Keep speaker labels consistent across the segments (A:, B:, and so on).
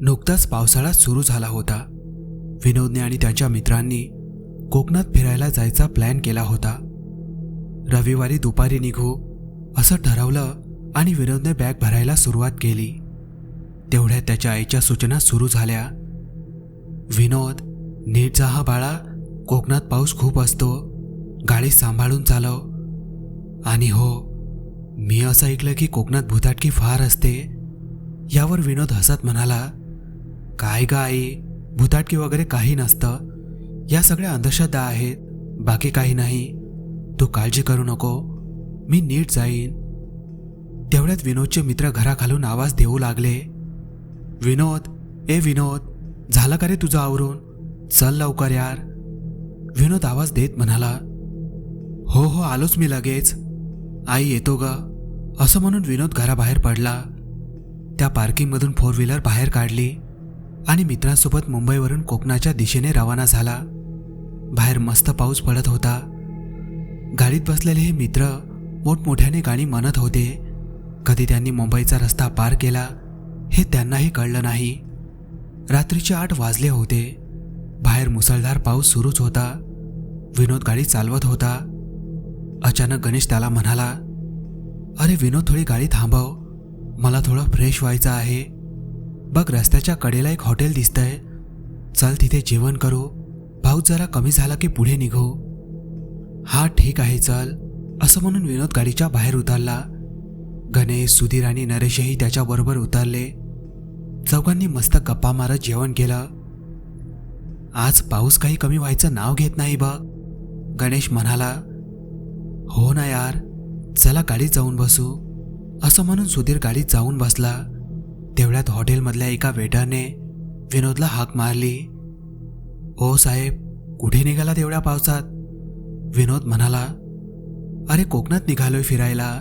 A: नुकताच पावसाळा सुरू झाला होता. विनोदने आणि त्याच्या मित्रांनी कोकणात फिरायला जायचा प्लॅन केला होता. रविवारी दुपारी निघू असं ठरवलं आणि विनोदने बॅग भरायला सुरुवात केली. तेवढ्या त्याच्या आईच्या सूचना सुरू झाल्या. विनोद नीट जा हा बाळा कोकणात पाऊस खूप असतो गाडी सांभाळून चालव. आणि हो मी असं ऐकलं की कोकणात भुताटकी फार असते. यावर विनोद हसत म्हणाला काय ग आई भुताटकी वगैरे काही नसतं. या सगळ्या अंधश्रद्धा आहेत. बाकी काही नाही. तू काळजी करू नको. मी नीट जाईन. तेवढ्यात विनोदचे मित्र घराखालून आवाज देऊ लागले. विनोद ए विनोद झालं का रे तुझं आवरून? चल लवकर यार. विनोद आवाज देत म्हणाला हो हो आलोच मी लगेच. आई येतो ग. असं म्हणून विनोद घराबाहेर पडला. त्या पार्किंगमधून फोर व्हीलर बाहेर काढली. आणि मित्रांसोबत मुंबईवरून कोकणाच्या दिशेने रवाना झाला. बाहेर मस्त पाऊस पडत होता. गाडीत बसलेले हे मित्र मोठमोठ्याने गाणी म्हणत होते. कधी त्यांनी मुंबईचा रस्ता पार केला हे त्यांनाही कळलं नाही. रात्रीचे आठ वाजले होते. बाहेर मुसळधार पाऊस सुरूच होता. विनोद गाडी चालवत होता. अचानक गणेश त्याला म्हणाला अरे विनोद थोडी गाडी थांबव. मला थोडं फ्रेश व्हायचं आहे. बघ रस्त्याच्या कडेला एक हॉटेल दिसतंय. चल तिथे जेवण करू. पाऊस जरा कमी झाला की पुढे निघू. हा ठीक आहे चल. असं म्हणून विनोद गाडीच्या बाहेर उतरला. गणेश सुधीर आणि नरेशही त्याच्याबरोबर उतरले. चौघांनी मस्त गप्पा मारत जेवण केलं. आज पाऊस काही कमी व्हायचं नाव घेत नाही बघ. गणेश म्हणाला हो ना यार चला गाडीत जाऊन बसू. असं म्हणून सुधीर गाडीत जाऊन बसला. तेवढ्यात हॉटेलमधल्या एका वेटरने विनोदला हाक मारली. ओ साहेब कुठे निघाला तेवढ्या पावसात? विनोद म्हणाला अरे कोकणात निघालोय फिरायला.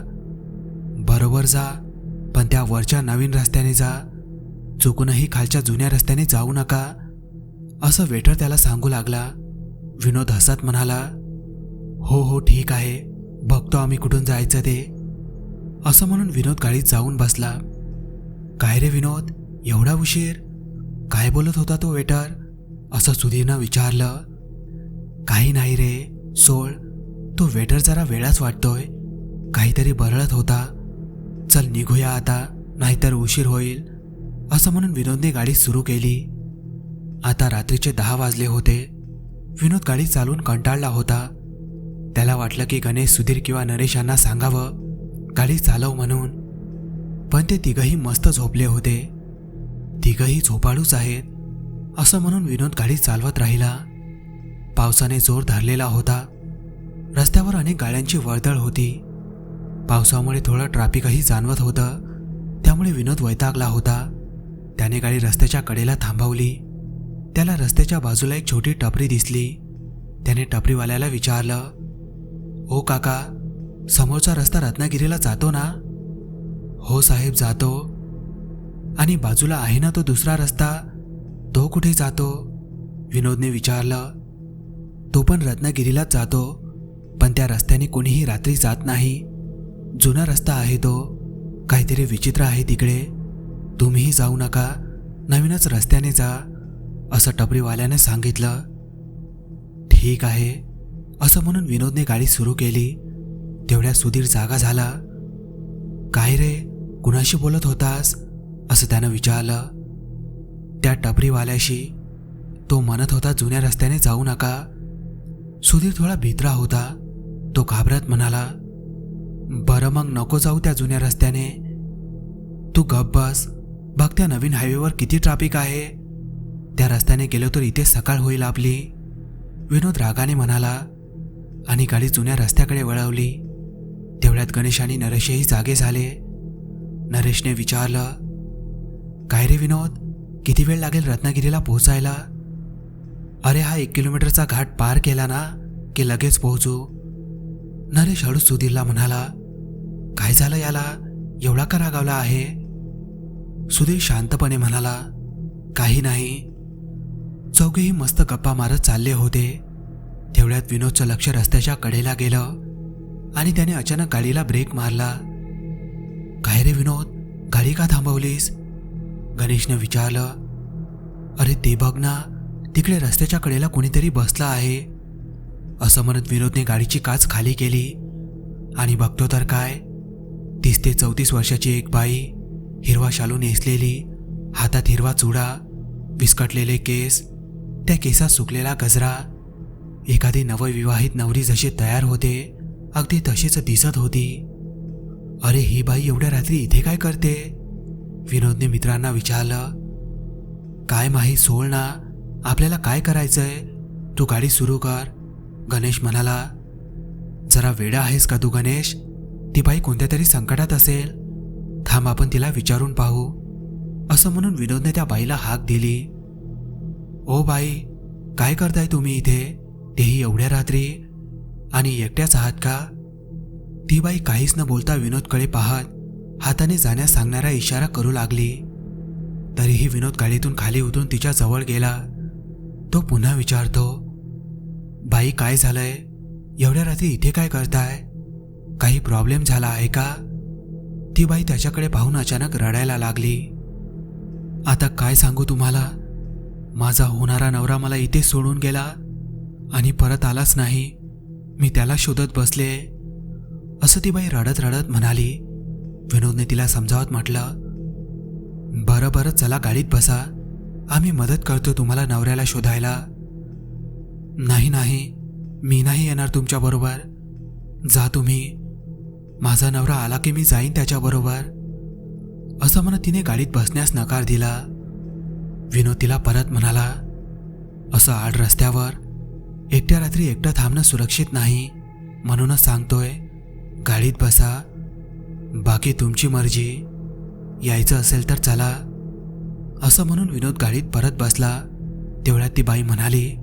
A: बरोबर जा पण त्या वरच्या नवीन रस्त्याने जा. चुकूनही खालच्या जुन्या रस्त्याने जाऊ नका. असं वेटर त्याला सांगू लागला. विनोद हसत म्हणाला हो हो ठीक आहे. बघतो आम्ही कुठून जायचं ते. असं म्हणून विनोद गाडीत जाऊन बसला. काय रे विनोद? एवढा उशीर? काय बोलत होता तो वेटर? असं सुधीरनं विचारलं. काही नाही रे सोळ तो वेटर जरा वेळाच वाटतोय. काहीतरी बरळत होता. चल निघूया आता नाहीतर उशीर होईल. असं म्हणून विनोदने गाडी सुरू केली. आता रात्रीचे दहा वाजले होते. विनोद गाडी चालवून कंटाळला होता. त्याला वाटलं की गणेश सुधीर किंवा नरेश यांना सांगावं. गाडी चालव म्हणून. पण ते तिघही मस्त झोपले होते. तिघही झोपाळूच आहेत असं म्हणून विनोद गाडी चालवत राहिला. पावसाने जोर धरलेला होता. रस्त्यावर अनेक गाड्यांची वर्दळ होती. पावसामुळे थोडं ट्रॅफिकही जाणवत होतं. त्यामुळे विनोद वैतागला होता. त्याने गाडी रस्त्याच्या कडेला थांबवली. त्याला रस्त्याच्या बाजूला एक छोटी टपरी दिसली. त्याने टपरीवाल्याला विचारलं ओ काका समोरचा रस्ता रत्नागिरीला जातो ना? हो साहेब जातो. आणि बाजूला आहे ना तो दुसरा रस्ता तो कुठे जातो? विनोदने विचारलं. तो पण रत्नागिरीलाच जातो पण त्या रस्त्याने कोणीही रात्री जात नाही. जुना रस्ता आहे तो काहीतरी विचित्र आहे तिकडे. तुम्हीही जाऊ नका नवीनच रस्त्याने जा असं टपरीवाल्याने सांगितलं. ठीक आहे असं म्हणून विनोदने गाडी सुरू केली. तेवढ्या सुधीर जागा झाला. काय रे? कुणाशी बोलत होतास? असं त्यानं विचारलं. त्या टपरीवाल्याशी तो म्हणत होता जुन्या रस्त्याने जाऊ नका. सुधीर थोडा भित्रा होता. तो घाबरत म्हणाला बरं मग नको जाऊ त्या जुन्या रस्त्याने. तू गप बस. बघ त्या नवीन हायवेवर किती ट्रॅफिक आहे. त्या रस्त्याने गेलो तर इथे सकाळ होईल आपली. विनोद रागाने म्हणाला आणि गाडी जुन्या रस्त्याकडे वळवली. तेवढ्यात गणेश आणि नरेशही जागे झाले. नरेशने विचारलं काय रे विनोद? किती वेळ लागेल रत्नागिरीला पोहोचायला? अरे हा एक किलोमीटरचा घाट पार केला ना की लगेच पोहोचू? नरेश हळू सुधीरला म्हणाला काय झालं याला? एवढा का रागावला आहे? सुधीर शांतपणे म्हणाला काही नाही. चौघेही मस्त गप्पा मारत चालले होते. तेवढ्यात विनोदचं लक्ष रस्त्याच्या कडेला गेलं. आणि त्याने अचानक गाडीला ब्रेक मारला. काय रे विनोद? गाडी का थांबवलीस? गणेशनं विचारलं. अरे ते बघ ना तिकडे रस्त्याच्या कडेला कोणीतरी बसला आहे. असं म्हणत विनोदने गाडीची काच खाली केली. आणि बघतो तर काय तीस ते चौतीस वर्षाची एक बाई हिरवा शालू नेसलेली हातात हिरवा चुडा विस्कटलेले केस त्या केसात सुकलेला गजरा एखादी नवविवाहित नवरी जशी तयार होते अगदी तशीच दिसत होती. अरे ही बाई एवढ्या रात्री इथे काय करते? विनोदने मित्रांना विचारलं. काय माही सोड ना. आपल्याला काय करायचंय? तू गाडी सुरू कर. गणेश म्हणाला जरा वेडा आहेस का तू गणेश? ती बाई कोणत्या तरी संकटात असेल. थांब आपण तिला विचारून पाहू. असं म्हणून विनोदने त्या बाईला हाक दिली. ओ बाई काय करताय तुम्ही इथे? तेही एवढ्या रात्री आणि एकट्याच आहात का? ती बाई काहीच न बोलता विनोदकडे पाहत हाताने जाण्यास सांगणारा इशारा करू लागली. तरीही विनोद गाडीतून खाली उतरून तिच्या जवळ गेला. तो पुन्हा विचारतो बाई काय झालंय? एवढ्या रात्री इथे काय करताय? काही प्रॉब्लेम झाला आहे का? ती बाई त्याच्याकडे पाहून अचानक रडायला लागली. आता काय सांगू तुम्हाला? माझा होणारा नवरा मला इथे सोडून गेला आणि परत आलाच नाही. मी त्याला शोधत बसले. असं ती बाई रडत रडत म्हणाली. विनोदने तिला समजावत म्हटलं बरं बरं चला गाडीत बसा. आम्ही मदत करतो तुम्हाला नवऱ्याला शोधायला. नाही नाही मी नाही येणार तुमच्याबरोबर जा तुम्ही. माझा नवरा आला की मी जाईन त्याच्याबरोबर असं म्हणत तिने गाडीत बसण्यास नकार दिला. विनोद तिला परत म्हणाला असं आड रस्त्यावर एकट्या रात्री एकटं थांबणं सुरक्षित नाही म्हणूनच सांगतोय गाडीत बसा बाकी तुमची मर्जी यायचं असेल तर चला. असं म्हणून विनोद गाडीत परत बसला तेवढ्यात ती बाई म्हणाली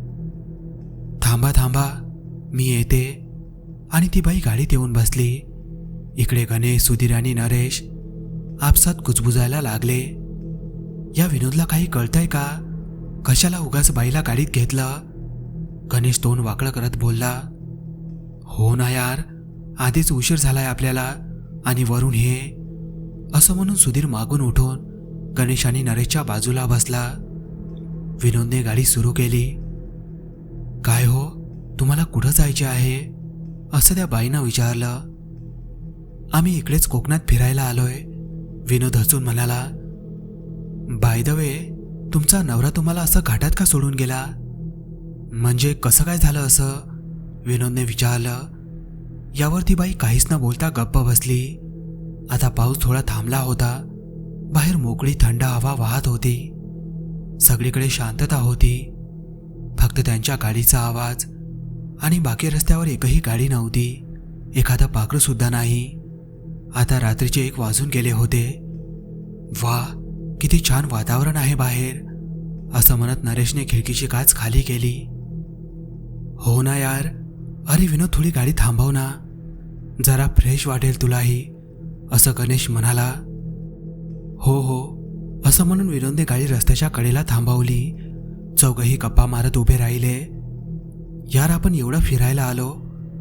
A: थांबा थांबा मी येते. आणि ती बाई गाडीत येऊन बसली. इकडे गणेश सुधीर आणि नरेश आपसात कुजबुजायला लागले. या विनोदला काही कळतंय का? कशाला उगाच बाईला गाडीत घेतलं? गणेश तोंड वाकडं करत बोलला हो ना यार आधीच उशीर झालाय आपल्याला आणि वरून हे. असं म्हणून सुधीर मागून उठून गणेश आणि नरेशच्या बाजूला बसला. विनोदने गाडी सुरू केली. काय हो तुम्हाला कुठं जायचे आहे? असं त्या बाईनं विचारलं. आम्ही इकडेच कोकणात फिरायला आलोय विनोद हसून म्हणाला. बाय द वे तुमचा नवरा तुम्हाला असं घाटात का सोडून गेला? म्हणजे कसं काय झालं असं? विनोदने विचारलं. यावर ती बाई काहीच न बोलता गप्प बसली. आता पाऊस थोडा थांबला होता. बाहेर मोकळी थंड हवा वाहत होती. सगळीकडे शांतता होती. फक्त त्यांच्या गाडीचा आवाज. आणि बाकी रस्त्यावर एकही गाडी नव्हती. एखादं पाखरू सुद्धा नाही. आता रात्रीचे एक वाजून गेले होते. वा किती छान वातावरण आहे बाहेर. असं म्हणत नरेशने खिडकीची काच खाली केली. हो ना यार. अरे विनोद थोडी गाडी थांबव ना. जरा फ्रेश वाटेल तुलाही. असं गणेश म्हणाला. हो हो. असं म्हणून विनोदने गाडी रस्त्याच्या कडेला थांबवली. चौघही गप्पा मारत उभे राहिले. यार आपण एवढं फिरायला आलो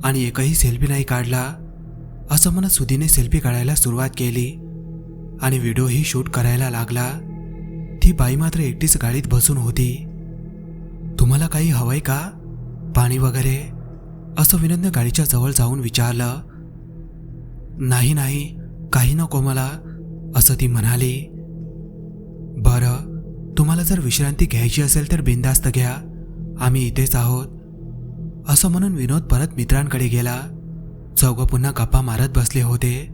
A: आणि एकही सेल्फी नाही काढला. असं म्हणत सुधीने सेल्फी काढायला सुरुवात केली. आणि व्हिडिओही शूट करायला लागला. ती बाई मात्र एकटीच गाडीत बसून होती. तुम्हाला काही हवंय का? पाणी वगैरे? असं विनोदने गाडीच्या जवळ जाऊन विचारलं. नाही नाही काही नको मला असं ती म्हणाली. बरं तुम्हाला जर विश्रांती घ्यायची असेल तर बिंदास्त घ्या. आम्ही इथेच आहोत. असं म्हणून विनोद परत मित्रांकडे गेला. चौघं पुन्हा गप्पा मारत बसले होते.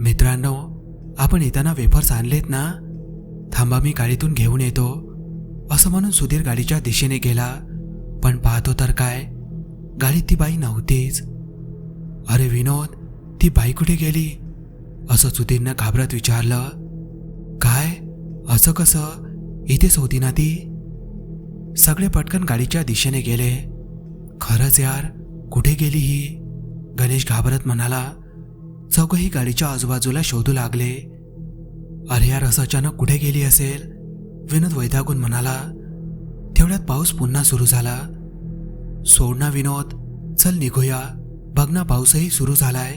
A: मित्रांनो आपण येताना वेफर्स आणलेत ना? थांबा मी गाडीतून घेऊन येतो. असं म्हणून सुधीर गाडीच्या दिशेने गेला. पण पाहतो तर काय? गाडीत ती बाई नव्हतीच. अरे विनोद ती बाई कुठे गेली? असं सुधीरनं घाबरत विचारलं. काय? असं कसं? इथेच होती ना ती? सगळे पटकन गाडीच्या दिशेने गेले. खरंच यार कुठे गेली ही? गणेश घाबरत म्हणाला. चौघही गाडीच्या आजूबाजूला शोधू लागले. अरे यार असं अचानक कुठे गेली असेल? विनोद वैदागून म्हणाला. तेवढ्यात पाऊस पुन्हा सुरू झाला. सोड ना विनोद चल निघूया बघ ना पाऊसही सुरू झालाय.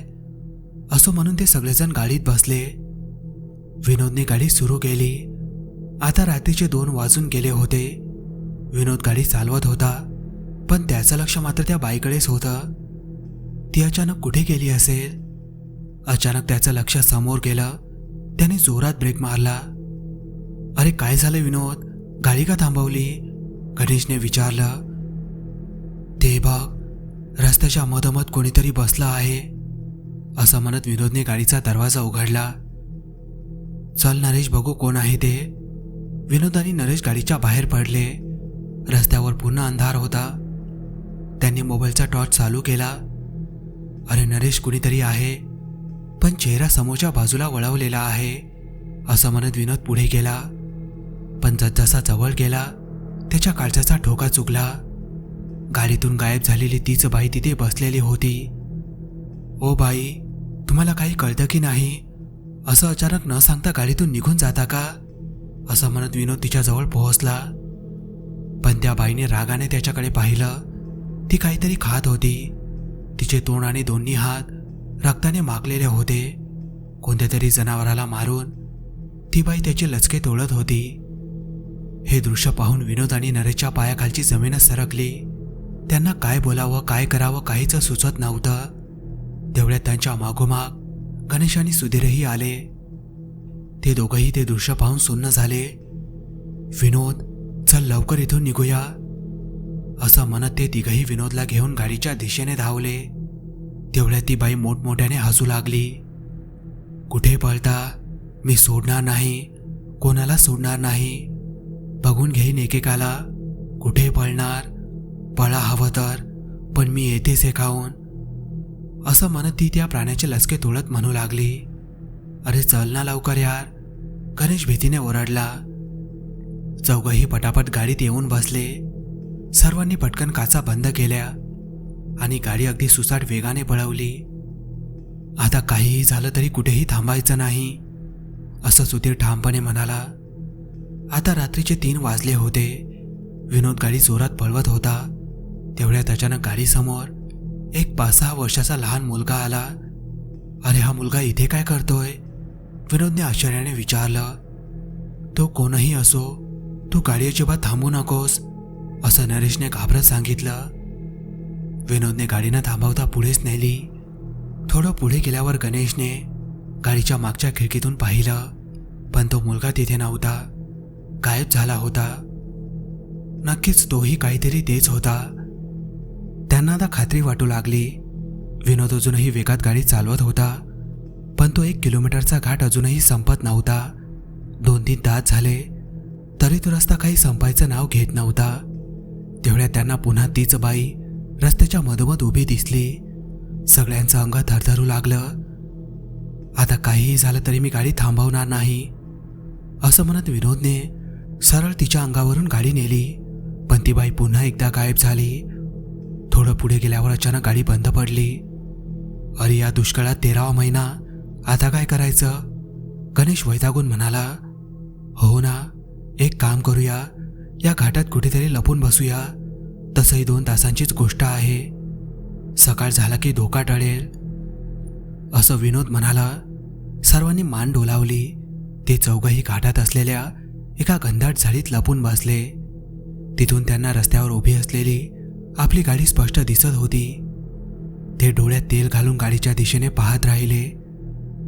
A: असं म्हणून ते सगळेजण गाडीत बसले. विनोदने गाडी सुरू केली. आता रात्रीचे दोन वाजून गेले होते. विनोद गाडी चालवत होता पण त्याचं लक्ष मात्र त्या बाईकडेच होतं. ती अचानक कुठे गेली असेल? अचानक त्याचं लक्ष समोर गेलं. त्याने जोरात ब्रेक मारला. अरे काय झालं विनोद? गाडी का थांबवली? गणेशने विचारलं ते बघ रस्त्याच्या मधोमध कोणीतरी बसला आहे? असं म्हणत विनोदने गाडीचा दरवाजा उघडला. चल नरेश बघू कोण आहे ते. विनोद आणि नरेश गाडीच्या बाहेर पडले. रस्त्यावर पुन्हा अंधार होता. त्यांनी मोबाईलचा टॉर्च चालू केला. अरे नरेश कुणीतरी आहे पण चेहरा समोरच्या बाजूला वळवलेला आहे असं म्हणत विनोद पुढे गेला. पण जसा जवळ गेला त्याच्या काळजाचा ठोका चुकला. गाडीतून गायब झालेली तीच बाई तिथे बसलेली होती. ओ बाई तुम्हाला काही कळतं की नाही? असं अचानक न सांगता गाडीतून निघून जाता का? असं म्हणत विनोद तिच्याजवळ पोहोचला. पण त्या बाईने रागाने त्याच्याकडे पाहिलं. ती काहीतरी खात होती. तिचे तोंड आणि दोन्ही हात रक्ताने मागलेले होते. कोणत्या तरी जनावराला मारून ती बाई त्याचे लचके तोडत होती. हे दृश्य पाहून विनोद आणि नरेशच्या पायाखालची जमीनच सरकली. त्यांना काय बोलावं काय करावं काहीच सुचत नव्हतं. तेवढ्यात त्यांच्या मागोमाग गणेश आणि सुधीरही आले. ते दोघंही ते दृश्य पाहून सुन्न झाले. विनोद चल लवकर इथून निघूया. असं म्हणत ते तिघही विनोदला घेऊन गाडीच्या दिशेने धावले. तेवढ्यात ती बाई मोठमोठ्याने हसू लागली. कुठे पळता? मी सोडणार नाही. कोणाला सोडणार नाही? बघून घेईन एकेकाला. कुठे पळणार? पळा हवं तर पण मी येतेच हे खाऊन. असं म्हणत ती त्या प्राण्याचे लसके तोडत म्हणू लागली. अरे चल ना लवकर यार. गणेश भीतीने ओरडला. चौघही पटापट गाडीत येऊन बसले. सर्वांनी पटकन काचा बंद केल्या आणि गाडी अगदी सुसाट वेगाने पळवली. आता काहीही झालं तरी कुठेही थांबायचं नाही असं सुधीर ठामपणे म्हणाला. आता रात्रीचे तीन वाजले होते. विनोद गाडी जोरात पळवत होता. तेवढ्यात अचानक गाडीसमोर एक पाच सहा वर्षाचा लहान मुलगा आला. अरे हा मुलगा इथे काय करतोय? विनोदने आश्चर्याने विचारलं. तो कोणही असो तू गाडी अजिबात थांबू नकोस असं नरेशने घाबरत सांगितलं. विनोदने गाडी न थांबवता पुढेच नेली. थोडं पुढे गेल्यावर गणेशने गाडीच्या मागच्या खिडकीतून पाहिलं पण तो मुलगा तिथे नव्हता. गायब झाला होता. नक्कीच तोही काहीतरी तेच होता. त्यांना आता खात्री वाटू लागली. विनोद अजूनही वेगात गाडी चालवत होता पण तो एक किलोमीटरचा घाट अजूनही संपत नव्हता. दोन तीन तास झाले तरी तो रस्ता काही संपायचं नाव घेत नव्हता. तेवढ्या त्यांना पुन्हा तीच बाई रस्त्याच्या मधोमध उभी दिसली. सगळ्यांचं अंग थरथरू लागलं. आता काहीही झालं तरी मी गाडी थांबवणार नाही असं म्हणत विनोदने सरळ तिच्या अंगावरून गाडी नेली. पण ती बाई पुन्हा एकदा गायब झाली. थोडं पुढे गेल्यावर अचानक गाडी बंद पडली. अरे या दुष्काळात तेरावा महिना. आता काय करायचं? गणेश वैतागून म्हणाला हो ना एक काम करूया. या घाटात कुठेतरी लपून बसूया. तसंही दोन तासांचीच गोष्ट आहे. सकाळ झाला की धोका टळेल. असं विनोद म्हणाला. सर्वांनी मान डोलावली. ते चौघही घाटात असलेल्या एका घनदाट झाडीत लपून बसले. तिथून त्यांना रस्त्यावर उभी असलेली आपली गाडी स्पष्ट दिसत होती. ते डोळ्यात तेल घालून गाडीच्या दिशेने पाहत राहिले.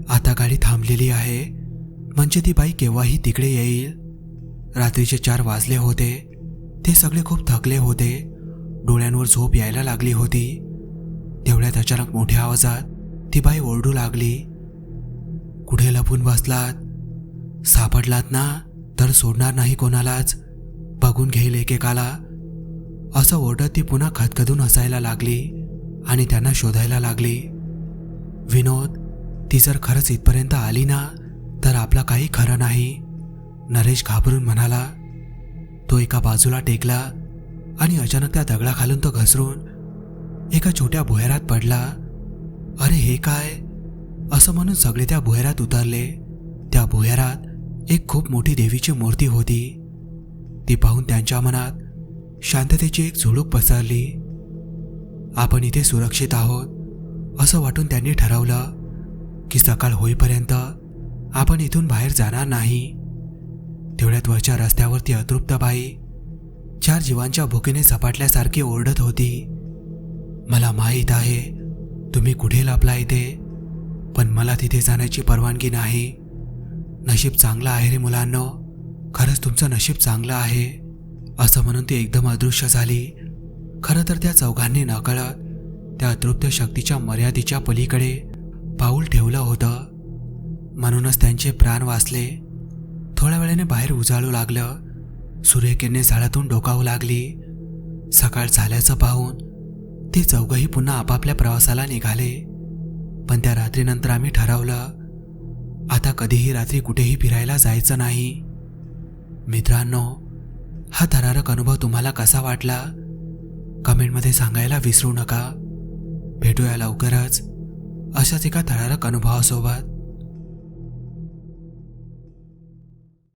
A: आता गाडी थांबलेली आहे. म्हणजे ती बाई केव्हाही तिकडे येईल. रात्रीचे चार वाजले होते. ते सगळे खूप थकले होते. डोळ्यांवर झोप यायला लागली होती. तेवढ्यात अचानक मोठ्या आवाजात ती बाई ओरडू लागली. कुठे लपून बसलात? सापडलात ना? तर सोडणार नाही कोणालाच. बघून घेईल एकेकाला. असं ओरडत ती पुन्हा खदखदून हसायला लागली आणि त्यांना शोधायला लागली. विनोद ती जर खरंच इथपर्यंत आली ना तर आपला काही खरं नाही. नरेश घाबरून म्हणाला तो एका बाजूला टेकला आणि अचानक त्या दगडाखालून तो घसरून एका छोट्या भुयारात पडला. अरे हे काय? असं म्हणून सगळे त्या भुयारात उतरले. त्या भुयारात एक खूप मोठी देवीची मूर्ती होती. ती पाहून त्यांच्या मनात शांततेची एक झुळूक पसरली. आपण इथे सुरक्षित आहोत असं वाटून त्यांनी ठरवलं की सकाळ होईपर्यंत आपण इथून बाहेर जाणार नाही. तेवढ्यात वरच्या रस्त्यावरती अतृप्त बाई चार जीवांच्या भुकेने झपाटल्यासारखी ओरडत होती. मला माहीत आहे तुम्ही कुठे लपला इथे पण मला तिथे जाण्याची परवानगी नाही. नशीब चांगलं आहे रे मुलांनो. खरंच तुमचं नशीब चांगलं आहे असं म्हणून ती एकदम अदृश्य झाली. खरं तर त्या चौघांनी नकळत त्या अतृप्त शक्तीच्या मर्यादेच्या पलीकडे पाऊल ठेवलं होतं. म्हणूनच त्यांचे प्राण वाचले. थोड्या वेळाने बाहेर उजाळू लागलं. सूर्यकिरणे झाडातून डोकावू लागली. सकाळ झाल्याचं पाहून ते चौघही पुन्हा आपापल्या प्रवासाला निघाले. पण त्या रात्रीनंतर आम्ही ठरवलं आता कधीही रात्री कुठेही फिरायला जायचं नाही. मित्रांनो हा थरारक अनुभव तुम्हाला कसा वाटला? कमेंटमध्ये सांगायला विसरू नका. भेटूया लवकरच अशाच एका थरारक अनुभवासोबत.